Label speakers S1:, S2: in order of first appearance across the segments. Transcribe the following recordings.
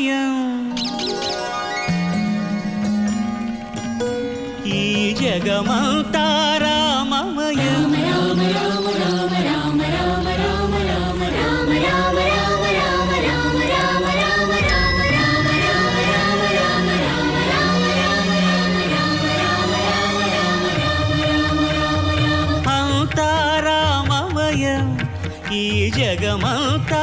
S1: అంతరామమయం ఈ జగమంతా రామమయం. అంతారామమయం ఈ జగమంతా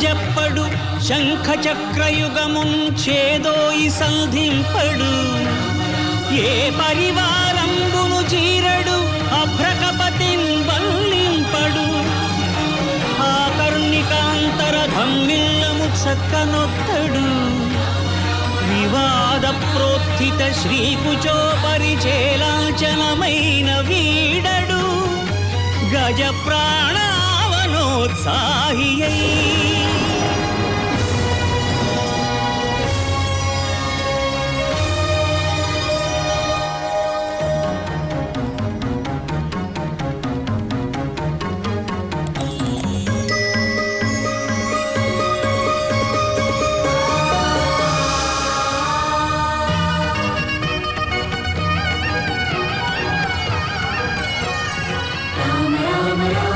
S1: జప్పడు శంఖ చక్రయుగమున్ చేదోయి సంధింపడు. ఏ పరివారంబును చీరడు అభ్రకపతిన్ వల్లింపడు. ఆకర్ణికాంతర ధమ్మిల్లము చక్కనొత్తడు. వివాద ప్రోత్థిత శ్రీకుచో పరిచేలాంచనమైన వీడడు. గజ ప్రాణ
S2: రామ రామ రామ